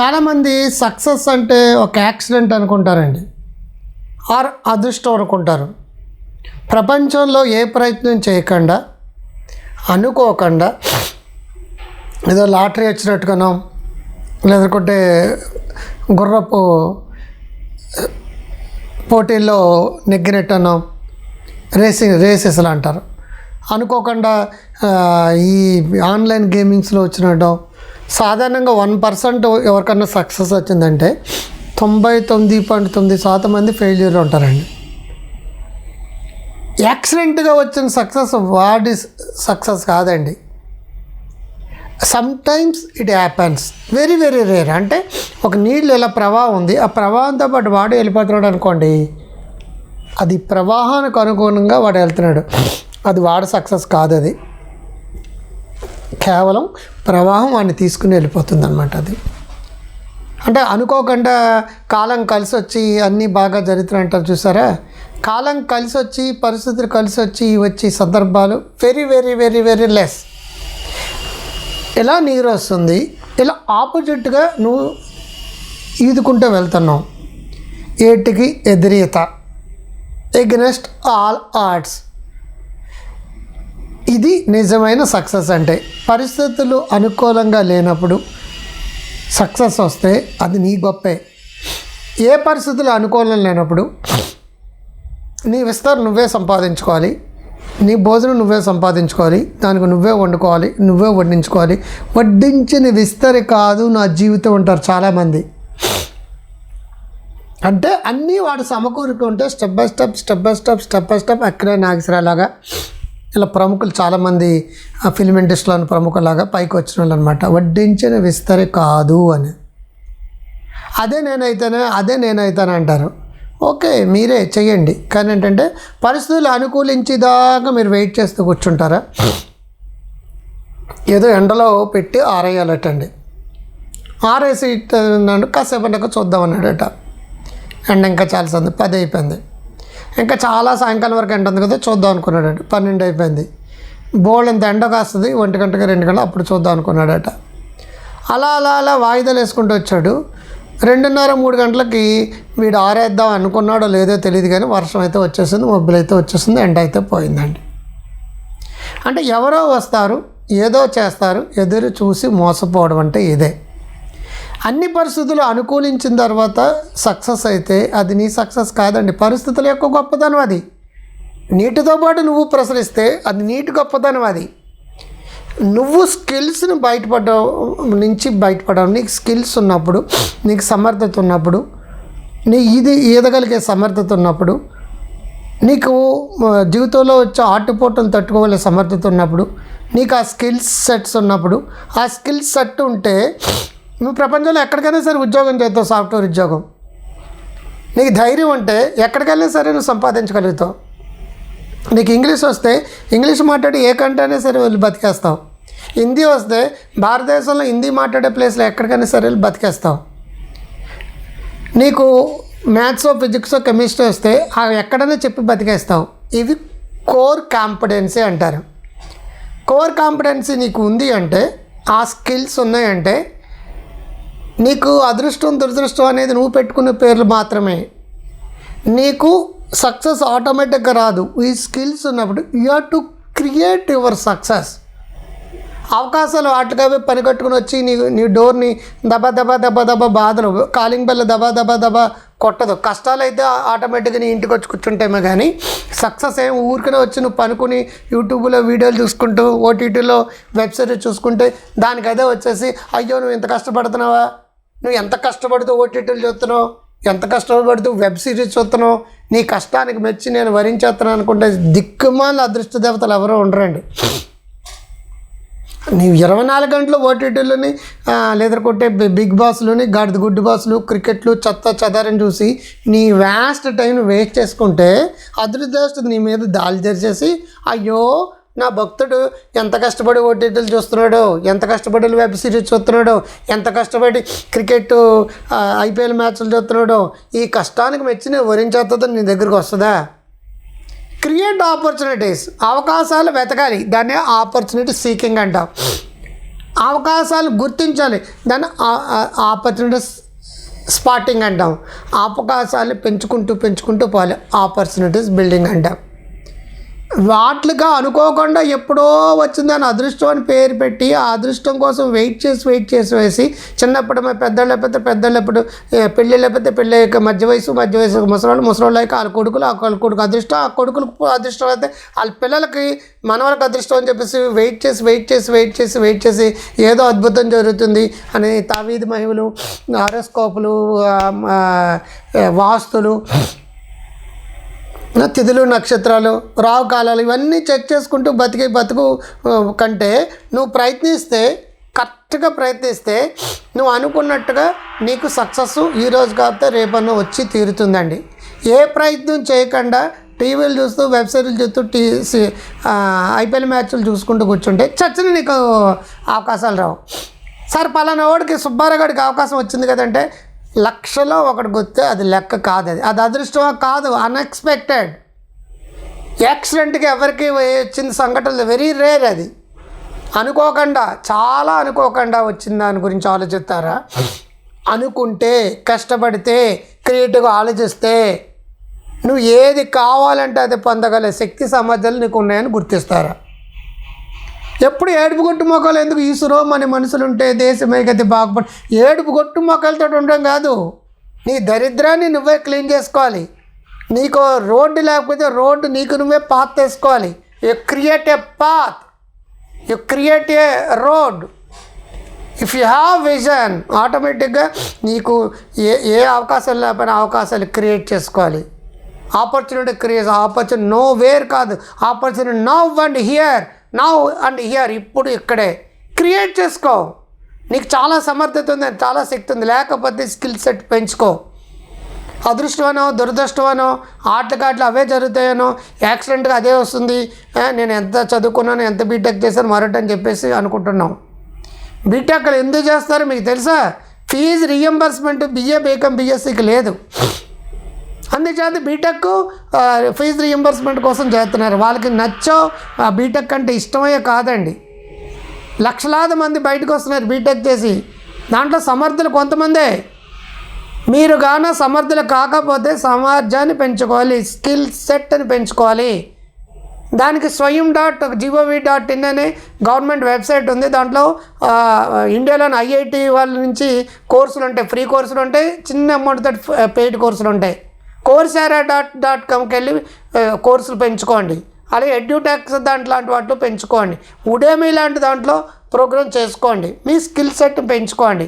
చాలామంది సక్సెస్ అంటే ఒక యాక్సిడెంట్ అనుకుంటారండి. ఆర్ అదృష్టం అనుకుంటారు. ప్రపంచంలో ఏ ప్రయత్నం చేయకుండా అనుకోకుండా ఏదో లాటరీ వచ్చినట్టుగానో లేదంటే గుర్రపు పోటీల్లో నెగ్గినట్టనో రేసింగ్ రేసెస్లు అంటారు. అనుకోకుండా ఈ ఆన్లైన్ గేమింగ్స్లో వచ్చినట్టు సాధారణంగా వన్ పర్సెంట్ ఎవరికన్నా సక్సెస్ వచ్చిందంటే తొంభై తొమ్మిది పాయింట్ తొమ్మిది శాతం మంది ఫెయిల్యూర్ ఉంటారండి. యాక్సిడెంట్గా వచ్చిన సక్సెస్ వాడి సక్సెస్ కాదండి. Sometimes it happens. Very very rare. అంటే ఒక నీళ్ళు ఇలా ప్రవాహం ఉంది ఆ ప్రవాహంతో పాటు వాడు వెళ్ళిపోతున్నాడు అనుకోండి అది ప్రవాహానికి అనుగుణంగా వాడు వెళ్తున్నాడు. అది వాడు సక్సెస్ కాదు అది కేవలం ప్రవాహం వాడిని తీసుకుని వెళ్ళిపోతుంది అనమాట అది. అంటే అనుకోకుండా కాలం కలిసి వచ్చి అన్నీ బాగా జరుగుతున్నాయి అంటారు చూసారా? కాలం కలిసి వచ్చి పరిస్థితులు కలిసి వచ్చి వచ్చి సందర్భాలు very very very very less ఇలా నీరు వస్తుంది? ఇలా ఆపోజిట్గా నువ్వు ఈదుకుంటూ వెళ్తున్నావు. ఏటికి? ఎదిరీత. ఎగ్నెస్ట్ ఆల్ ఆర్ట్స్ ఇది నిజమైన సక్సెస్ అంటే పరిస్థితులు అనుకూలంగా లేనప్పుడు సక్సెస్ వస్తే అది నీ గొప్పే. ఏ పరిస్థితులు అనుకూలం లేనప్పుడు నీ విస్తరణ నువ్వే సంపాదించుకోవాలి నీ భోజనం నువ్వే సంపాదించుకోవాలి దానికి నువ్వే వండుకోవాలి నువ్వే వడ్డించుకోవాలి. వడ్డించిన విస్తరి కాదు నా జీవితం ఉంటారు చాలామంది. అంటే అన్నీ వాడు సమకూరుకుంటే step by step step by step step by step అక్కడే నాగేశ్వరలాగా ఇలా ప్రముఖులు చాలామంది ఫిల్మ్ ఇండస్ట్రీలోని ప్రముఖులాగా పైకి వచ్చిన వాళ్ళు అనమాట వడ్డించిన విస్తరి కాదు అని. అదే నేనైతేనే అదే నేనైతానే అంటారు. ఓకే మీరే చెయ్యండి. కానీ ఏంటంటే పరిస్థితులు అనుకూలించేదాకా మీరు వెయిట్ చేస్తూ కూర్చుంటారా? ఏదో ఎండలో పెట్టి ఆరేయాలటండి. ఆరేసి నన్ను కాసేపు చూద్దాం అన్నాడట ఎండ ఇంకా చాలా సంది పది అయిపోయింది. ఇంకా చాలా సాయంకాలం వరకు ఎండ ఉంది కదా చూద్దాం అనుకున్నాడట. పన్నెండు అయిపోయింది. బోల్డ్ ఇంత ఎండ కాస్తుంది ఒంటి గంటకి రెండు గంటలు అప్పుడు చూద్దాం అనుకున్నాడట. అలా అలా అలా వాయిదాలు వేసుకుంటూ వచ్చాడు. రెండున్నర మూడు గంటలకి వీడు ఆరేద్దాం అనుకున్నాడో లేదో తెలియదు కానీ వర్షం అయితే వచ్చేసింది మబ్బులు అయితే వచ్చేసింది ఎండ అయితే పోయిందండి. అంటే ఎవరో వస్తారు ఏదో చేస్తారు ఎదురు చూసి మోసపోవడం అంటే ఇదే. అన్ని పరిస్థితులు అనుకూలించిన తర్వాత సక్సెస్ అయితే అది నీ సక్సెస్ కాదండి. పరిస్థితుల యొక్క గొప్పతనం అది. నీటితో పాటు నువ్వు ప్రసరిస్తే అది నీటి గొప్పతనం అది. నువ్వు స్కిల్స్ని బయటపడడం నుంచి బయటపడడం నీకు స్కిల్స్ ఉన్నప్పుడు నీకు సమర్థత ఉన్నప్పుడు నీ ఇది ఈదగలిగే సమర్థత ఉన్నప్పుడు నీకు జీవితంలో వచ్చే ఆటుపోటును తట్టుకోగలిగే సమర్థత ఉన్నప్పుడు నీకు ఆ స్కిల్స్ సెట్స్ ఉన్నప్పుడు ఆ స్కిల్స్ సెట్ ఉంటే నువ్వు ప్రపంచంలో ఎక్కడికైనా సరే ఉద్యోగం చేద్దావు సాఫ్ట్వేర్ ఉద్యోగం. నీకు ధైర్యం ఉంటే ఎక్కడికైనా సరే నువ్వు సంపాదించగలుగుతావు. నీకు ఇంగ్లీష్ వస్తే ఇంగ్లీష్ మాట్లాడి ఏ కంట్రీ అయినా సరే వెళ్ళి బతికేస్తావు. హిందీ వస్తే భారతదేశంలో హిందీ మాట్లాడే ప్లేస్లో ఎక్కడికైనా సరే వెళ్ళి బతికేస్తావు. నీకు మ్యాథ్స్ ఫిజిక్స్ కెమిస్ట్రీ వస్తే అవి ఎక్కడైనా చెప్పి బతికేస్తావు. ఇవి కోర్ కాంపిటెన్సీ అంటారు. కోర్ కాంపిటెన్సీ నీకు ఉంది అంటే ఆ స్కిల్స్ ఉన్నాయంటే నీకు అదృష్టం దురదృష్టం అనేది నువ్వు పెట్టుకునే పేర్లు మాత్రమే. నీకు సక్సెస్ ఆటోమేటిక్గా రాదు. ఈ స్కిల్స్ ఉన్నప్పుడు you have to create your success అవకాశాలు వాటికవే పని కట్టుకుని వచ్చి నీ నీ డోర్ని దబా దబా దబా దబా బాధలు కాలింగ్ బెల్ దబా దబా దబా కొట్టదు. కష్టాలు అయితే ఆటోమేటిక్గా నీ ఇంటికి వచ్చి కూర్చుంటేమే కానీ సక్సెస్ ఏం ఊరికనే వచ్చి నువ్వు పనుకుని యూట్యూబ్లో వీడియోలు చూసుకుంటూ ఓటీటీలో వెబ్ సిరీస్ చూసుకుంటే దానికి అదే వచ్చేసి అయ్యో నువ్వు ఇంత కష్టపడుతున్నావా? నువ్వు ఎంత కష్టపడుతూ ఓటీటీలు చూస్తున్నావు? ఎంత కష్టపడుతూ వెబ్ సిరీస్ చూస్తున్నావు? నీ కష్టానికి మెచ్చి నేను వరించేస్తాను అనుకుంటే దిక్కుమాల అదృష్ట దేవతలు ఎవరో ఉండరండి. నీవు ఇరవై నాలుగు గంటలు ఓటీటీలోని లేదనుకుంటే బిగ్ బాస్లోని గాడిద గుడ్డు బాస్లు క్రికెట్లు చెత్త చెదారని చూసి నీ వేస్ట్ టైం వేస్ట్ చేసుకుంటే అదృష్టం నీ మీద దాడి జరిచేసి అయ్యో నా భక్తుడు ఎంత కష్టపడి ఓటీటీలు చూస్తున్నాడో ఎంత కష్టపడి వెబ్ సిరీస్ చూస్తున్నాడో ఎంత కష్టపడి క్రికెట్ ఐపీఎల్ మ్యాచ్లు చూస్తున్నాడో ఈ కష్టానికి మెచ్చి నేను నీ దగ్గరికి వస్తుందా? Create opportunities. అవకాశాలు వెతకాలి. దాన్ని ఆపర్చునిటీ సీకింగ్ అంటాం. అవకాశాలు గుర్తించాలి. దాన్ని ఆపర్చునిటీస్ స్పాటింగ్ అంటాం. అవకాశాలు పెంచుకుంటూ పెంచుకుంటూ పోవాలి. ఆపర్చునిటీస్ బిల్డింగ్ అంటాం. వాట్లుగా అనుకోకుండా ఎప్పుడో వచ్చిందని అదృష్టం అని పేరు పెట్టి ఆ అదృష్టం కోసం వెయిట్ చేసి వెయిట్ చేసి వేసి చిన్నప్పుడు మా పెద్దోళ్ళు లేకపోతే పెద్దోళ్ళు లేకపోతే పెళ్ళి లేకపోతే పెళ్ళి మధ్య వయసు మధ్య వయసు ముసలాళ్ళు ముసలాళ్ళు అయితే వాళ్ళ కొడుకులు ఆ వాళ్ళ కొడుకు అదృష్టం ఆ కొడుకులకు అదృష్టం అయితే వాళ్ళ పిల్లలకి మనవలకు అదృష్టం అని చెప్పేసి వెయిట్ చేసి వెయిట్ చేసి వెయిట్ చేసి వెయిట్ చేసి ఏదో అద్భుతం జరుగుతుంది అని తావీది మహిమలు ఆరోస్కోపులు వాస్తులు తిథులు నక్షత్రాలు రావు కాలాలు ఇవన్నీ చెక్ చేసుకుంటూ బతికే బతుకు కంటే నువ్వు ప్రయత్నిస్తే కరెక్ట్గా ప్రయత్నిస్తే నువ్వు అనుకున్నట్టుగా నీకు సక్సెస్ ఈరోజు కాకపోతే రేపన్నా వచ్చి తీరుతుందండి. ఏ ప్రయత్నం చేయకుండా టీవీలు చూస్తూ వెబ్సైట్లు చూస్తూ టీ ఐపీఎల్ మ్యాచ్లు చూసుకుంటూ కూర్చుంటే చచ్చిన నీకు అవకాశాలు రావు. సార్ పలానా వాడికి సుబ్బారావు గారికి అవకాశం వచ్చింది కదంటే లక్షలో ఒకటి గుర్తే అది లెక్క కాదు అది. అది అదృష్టమా? కాదు. అన్ఎక్స్పెక్టెడ్ యాక్సిడెంట్కి ఎవరికి వచ్చిన సంఘటనలు వెరీ రేర్ అది. అనుకోకుండా చాలా అనుకోకుండా వచ్చిన దాని గురించి ఆలోచిస్తారా? అనుకుంటే కష్టపడితే క్రియేటివ్గా ఆలోచిస్తే నువ్వు ఏది కావాలంటే అది పొందగల శక్తి సామర్థ్యాలు నీకు ఉన్నాయని గుర్తిస్తారా? ఎప్పుడు ఏడుపు గొట్టు మొక్కలు ఎందుకు ఈసురో మన మనుషులు ఉంటే దేశమే గతి బాగుపడి ఏడుపు గొట్టు మొక్కలతో ఉండడం కాదు. నీ దరిద్రాన్ని నువ్వే క్లీన్ చేసుకోవాలి. నీకు రోడ్డు లేకపోతే రోడ్డు నీకు నువ్వే పాత్ తీసుకోవాలి you create a path you create a road if you have vision ఆటోమేటిక్గా నీకు ఏ ఏ అవకాశాలు లేకపోయినా అవకాశాలు క్రియేట్ చేసుకోవాలి. Opportunity create opportunity nowhere కాదు. Opportunity now and here now and here ఇప్పుడు ఇక్కడే. క్రియేట్ చేసుకో. నీకు చాలా సమర్థత ఉంది చాలా శక్తి ఉంది. లేకపోతే స్కిల్ సెట్ పెంచుకో. అదృష్టమనో దురదృష్టమనో ఆటకాట్లు అవే జరుగుతాయనో యాక్సిడెంట్గా అదే వస్తుంది. నేను ఎంత చదువుకున్నాను ఎంత బీటెక్ చేశాను మరొకటి అని చెప్పేసి అనుకుంటున్నాం. బీటెక్లు ఎందుకు చేస్తారో మీకు తెలుసా? ఫీజు రియంబర్స్మెంట్ బిఏ బీకం బిఎస్సికి లేదు. అందుచేత బీటెక్ ఫీజు రియంబర్స్మెంట్ కోసం చేస్తున్నారు. వాళ్ళకి నచ్చో బీటెక్ అంటే ఇష్టమయ్యే కాదండి. లక్షలాది మంది బయటకు వస్తున్నారు బీటెక్ చేసి. దాంట్లో సమర్థులు కొంతమందే. మీరు గాన సమర్థులు కాకపోతే సమాజాన్ని పెంచుకోవాలి స్కిల్ సెట్ అని పెంచుకోవాలి. దానికి Swayam dot gov dot in అనే గవర్నమెంట్ వెబ్సైట్ ఉంది. దాంట్లో ఇండియాలోని ఐఐటి వాళ్ళ నుంచి కోర్సులు ఉంటాయి ఫ్రీ కోర్సులు ఉంటాయి చిన్న అమౌంట్ తోటి పెయిడ్ కోర్సులు ఉంటాయి. కోర్సారా డాట్ డాట్ కామ్కి వెళ్ళి కోర్సులు పెంచుకోండి. అలాగే ఎడ్యూటెక్స్ దాంట్లో లాంటి వాటిలో పెంచుకోండి. ఉడేమీ లాంటి దాంట్లో ప్రోగ్రామ్ చేసుకోండి. మీ స్కిల్ సెట్ పెంచుకోండి.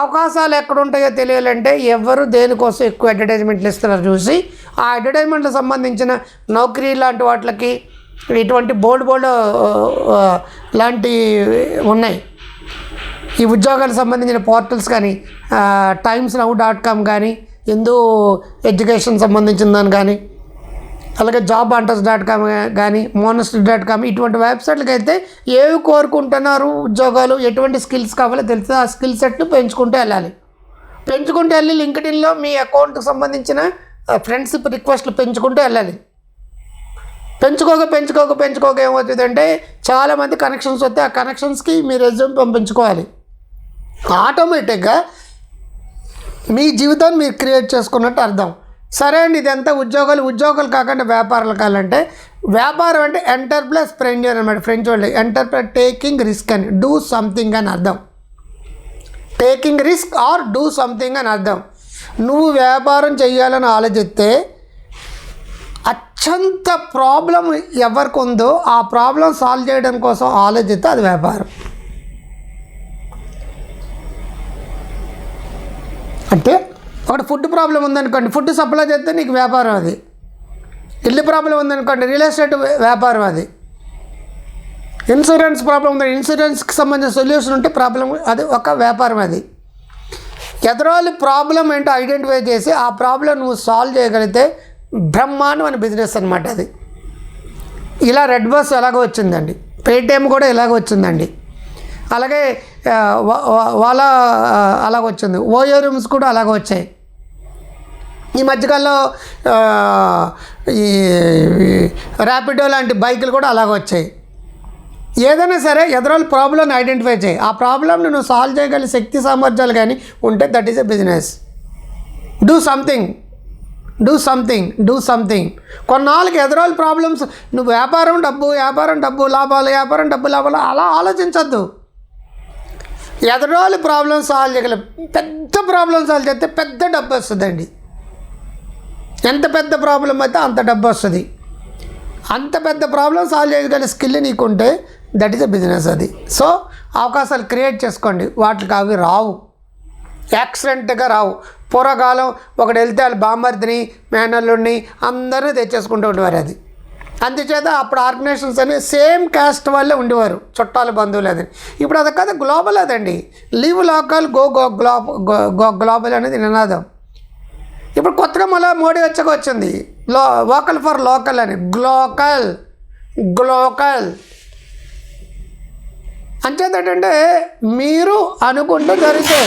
అవకాశాలు ఎక్కడ ఉంటాయో తెలియాలంటే ఎవరు దేనికోసం ఎక్కువ అడ్వర్టైజ్మెంట్లు ఇస్తున్నారో చూసి ఆ అడ్వర్టైజ్మెంట్లకు సంబంధించిన నౌకరీ లాంటి వాటికి ఇటువంటి బోల్డ్ బోల్డ్ లాంటి ఉన్నాయి. ఈ ఉద్యోగాలకు సంబంధించిన పోర్టల్స్ కానీ టైమ్స్ నౌ డాట్ కామ్ కానీ ఎందో ఎడ్యుకేషన్ సంబంధించిన దాని కానీ అలాగే జాబ్ అంటర్స్ డాట్ కామ్ కానీ మోనస్ట్రీ డాట్ కామ్ ఇటువంటి వెబ్సైట్లకి అయితే ఏవి కోరుకుంటున్నారు ఉద్యోగాలు ఎటువంటి స్కిల్స్ కావాలో తెలిసి. ఆ స్కిల్ సెట్ను పెంచుకుంటూ వెళ్ళాలి. పెంచుకుంటూ వెళ్ళి లింక్డ్ఇన్లో మీ అకౌంట్కి సంబంధించిన ఫ్రెండ్షిప్ రిక్వెస్ట్లు పెంచుకుంటూ వెళ్ళాలి. పెంచుకోక పెంచుకోక పెంచుకోక ఏమవుతుందంటే చాలామంది కనెక్షన్స్ వస్తే ఆ కనెక్షన్స్కి మీ రెజ్యూమ్ పంపించుకోవాలి. ఆటోమేటిక్గా మీ జీవితాన్ని మీరు క్రియేట్ చేసుకున్నట్టు అర్థం. సరే అండి ఇదంతా ఉద్యోగాలు ఉద్యోగాలు కాకుండా వ్యాపారాలు కావాలంటే వ్యాపారం అంటే ఎంటర్ ప్లస్ ఫ్రెండ్ అనమాట ఫ్రెంచ్ వాళ్ళు. ఎంటర్ ప్లస్ టేకింగ్ రిస్క్ అని డూ సంథింగ్ అని అర్థం. Taking risk or do something అని అర్థం. నువ్వు వ్యాపారం చేయాలని ఆలోచిస్తే అత్యంత ప్రాబ్లం ఎవరికి ఉందో ఆ ప్రాబ్లం సాల్వ్ చేయడం కోసం ఆలోచిస్తే అది వ్యాపారం. అంటే ఒకటి ఫుడ్ ప్రాబ్లం ఉందనుకోండి ఫుడ్ సప్లై చేస్తే నీకు వ్యాపారం అది. ఇల్లు ప్రాబ్లం ఉందనుకోండి రియల్ ఎస్టేట్ వ్యాపారం అది. ఇన్సూరెన్స్ ప్రాబ్లం ఉంది ఇన్సూరెన్స్కి సంబంధించిన సొల్యూషన్ ఉంటే ప్రాబ్లం అది ఒక వ్యాపారం అది. ఎదరోళ్ళు ప్రాబ్లం ఏంటో ఐడెంటిఫై చేసి ఆ ప్రాబ్లం నువ్వు సాల్వ్ చేయగలిగితే బ్రహ్మాండం అని బిజినెస్ అనమాట అది. ఇలా రెడ్ బస్ ఎలాగో వచ్చిందండి. పేటిఎం కూడా ఇలాగ వచ్చిందండి. అలాగే వాళ్ళ అలాగ వచ్చింది. ఓయో రూమ్స్ కూడా అలాగ వచ్చాయి. ఈ మధ్యకాలంలో ఈ ర్యాపిడో లాంటి బైకులు కూడా అలాగ వచ్చాయి. ఏదైనా సరే ఎదురాలు ప్రాబ్లమ్ని ఐడెంటిఫై చేయి. ఆ ప్రాబ్లమ్ని నువ్వు సాల్వ్ చేయగల శక్తి సామర్థ్యాలు కానీ ఉంటే that is a business. Do something. Do something. Do something. కొన్నాళ్ళకి ఎదురోళ్ళ ప్రాబ్లమ్స్ నువ్వు వ్యాపారం డబ్బు వ్యాపారం డబ్బు లాభాలు వ్యాపారం డబ్బు లాభాలు అలా ఆలోచించద్దు. ఎదురోళ్ళ ప్రాబ్లం సాల్వ్ చేయగలం. పెద్ద ప్రాబ్లం సాల్వ్ చేస్తే పెద్ద డబ్బు వస్తుందండి. ఎంత పెద్ద ప్రాబ్లం అయితే అంత డబ్బు వస్తుంది. అంత పెద్ద ప్రాబ్లం సాల్వ్ చేయగల స్కిల్ నీకుంటే దట్ ఈస్ అ బిజినెస్ అది. సో అవకాశాలు క్రియేట్ చేసుకోండి. వాటికి అవి రావు. యాక్సిడెంట్గా రావు. పూర్వకాలం ఒకడు వెళ్తే వాళ్ళు బామ్మర్దిని మేనల్లుడిని అందరినీ తెచ్చేసుకుంటూ ఉండేవారు అది. అందుచేత అప్పుడు ఆర్గనైజేషన్స్ అని సేమ్ క్యాస్ట్ వాళ్ళే ఉండేవారు చుట్టాలు బంధువులు అది. ఇప్పుడు అది కదా గ్లోబల్ అదండి. Leave local go go globe go global అనేది నినాదం. ఇప్పుడు కొత్తగా మళ్ళీ మోడీ వచ్చాక వచ్చింది. లో వోకల్ ఫర్ లోకల్ అని. Glocal glocal. అంచేత ఏంటంటే మీరు అనుకుంటూ జరిగితే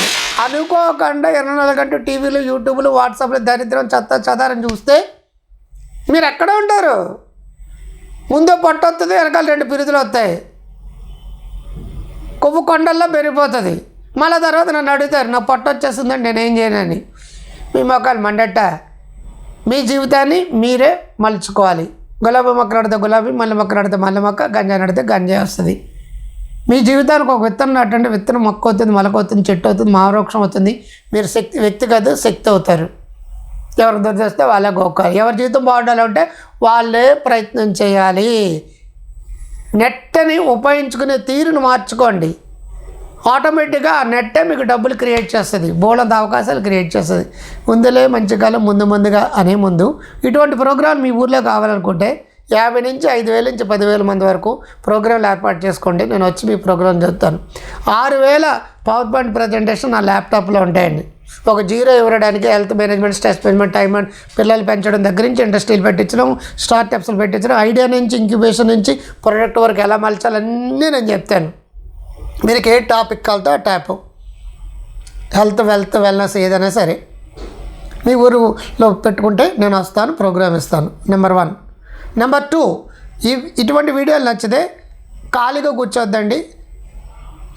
అనుకోకుండా ఇరవై నాలుగు గంటలు టీవీలు యూట్యూబ్లు వాట్సాప్లు దరిద్రం చెత్త చదారని చూస్తే మీరు ఎక్కడ ఉంటారు? ముందు పొట్ట వస్తుంది వెనకాల రెండు బిరుదులు వస్తాయి కొవ్వు కొండల్లో పెరిగిపోతుంది. మళ్ళీ తర్వాత నన్ను అడుగుతారు నా పొట్ట వచ్చేస్తుందని నేనేం చేయనని. మీ మొక్కలు మండట మీ జీవితాన్ని మీరే మలుచుకోవాలి. గులాబీ మొక్క నడితే గులాబీ మల్లె మొక్క నడితే మల్లె మొక్క గంజా నడితే గంజా వస్తుంది. మీ జీవితానికి ఒక విత్తనం నాటంటే విత్తనం మొక్క అవుతుంది మొలక అవుతుంది చెట్టు అవుతుంది మావృక్షం అవుతుంది మీరు శక్తి వ్యక్తి కాదు శక్తి అవుతారు. ఎవరికి దొరికిస్తే వాళ్ళే గోకాలి ఎవరి జీవితం బాగుండాలంటే వాళ్ళే ప్రయత్నం చేయాలి. నెట్టని ఉపయోగించుకునే తీరును మార్చుకోండి. ఆటోమేటిక్గా ఆ నెట్టే మీకు డబ్బులు క్రియేట్ చేస్తుంది. బోలంత అవకాశాలు క్రియేట్ చేస్తుంది. ముందులే మంచి కాలం ముందు ముందుగా అనే ముందు. ఇటువంటి ప్రోగ్రాం మీ ఊర్లో కావాలనుకుంటే యాభై నుంచి ఐదు వేల నుంచి పదివేల మంది వరకు ప్రోగ్రాంలు ఏర్పాటు చేసుకోండి. నేను వచ్చి మీ ప్రోగ్రాం చెప్తాను ఆరు వేల పవర్ పాయింట్ ప్రజెంటేషన్ నా ల్యాప్టాప్లో ఉంటాయండి. ఒక జీరో ఇవ్వడానికి health management stress management time and పిల్లలు పెంచడం దగ్గర నుంచి ఇండస్ట్రీలు పెట్టించడం స్టార్ట్అప్స్లు పెట్టించడం ఐడియా నుంచి ఇంక్యుబేషన్ నుంచి ప్రొడక్ట్ వరకు ఎలా మలచాలన్నీ నేను చెప్తాను. మీకు ఏ టాపిక్ కావాలతో ఆ ట్యాప్. హెల్త్ వెల్త్ వెల్నెస్ ఏదైనా సరే. మీ ఊరులో పెట్టుకుంటే నేను వస్తాను ప్రోగ్రామ్ ఇస్తాను. నెంబర్ వన్ నెంబర్ టూ ఈ ఇటువంటి వీడియోలు నచ్చితే ఖాళీగా కూర్చోద్దండి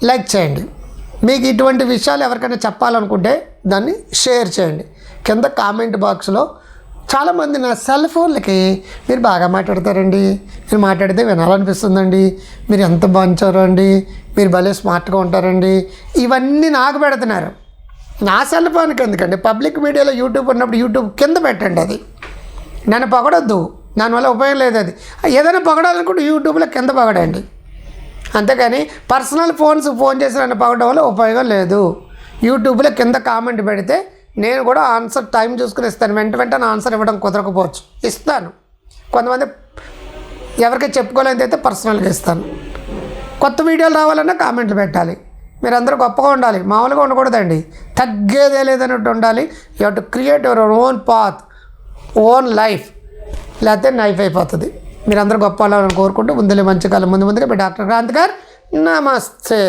లైక్ చేయండి. మీకు ఇటువంటి విషయాలు ఎవరికైనా చెప్పాలనుకుంటే దాన్ని షేర్ చేయండి. కింద కామెంట్ బాక్స్లో చాలామంది నా సెల్ ఫోన్లకి మీరు బాగా మాట్లాడతారండి. మీరు మాట్లాడితే వినాలనిపిస్తుందండి. మీరు ఎంత బాగుంచారు అండి. మీరు భలే స్మార్ట్గా ఉంటారండి. ఇవన్నీ నాకు పెడుతున్నారు. నా సెల్ ఫోన్కి ఎందుకండి? పబ్లిక్ మీడియాలో యూట్యూబ్ ఉన్నప్పుడు యూట్యూబ్ కింద పెట్టండి అది. నన్ను పొగడొద్దు. దానివల్ల ఉపయోగం లేదు అది. ఏదైనా పొగడాలనుకుంటే యూట్యూబ్లో కింద పొగడండి. అంతేకాని పర్సనల్ ఫోన్స్ ఫోన్ చేసి నన్ను పొగడడం వల్ల ఉపయోగం లేదు. యూట్యూబ్లో కింద కామెంట్ పెడితే నేను కూడా ఆన్సర్ టైం చూసుకుని ఇస్తాను. వెంట వెంటనే ఆన్సర్ ఇవ్వడం కుదరకపోవచ్చు. ఇస్తాను. కొంతమంది ఎవరికి చెప్పుకోలేనిది అయితే పర్సనల్గా ఇస్తాను. కొత్త వీడియోలు రావాలన్నా కామెంట్లు పెట్టాలి. మీరందరూ గొప్పగా ఉండాలి. మామూలుగా ఉండకూడదండి. తగ్గేదే లేదన్నట్టు ఉండాలి. You have to create your own path own life. లేకపోతే నైఫ్ అయిపోతుంది. మీరందరూ గొప్ప వాళ్ళని కోరుకుంటూ ముందులే మంచి కాలం ముందు ముందుగా మీ డాక్టర్ క్రాంతి గారు నమస్తే.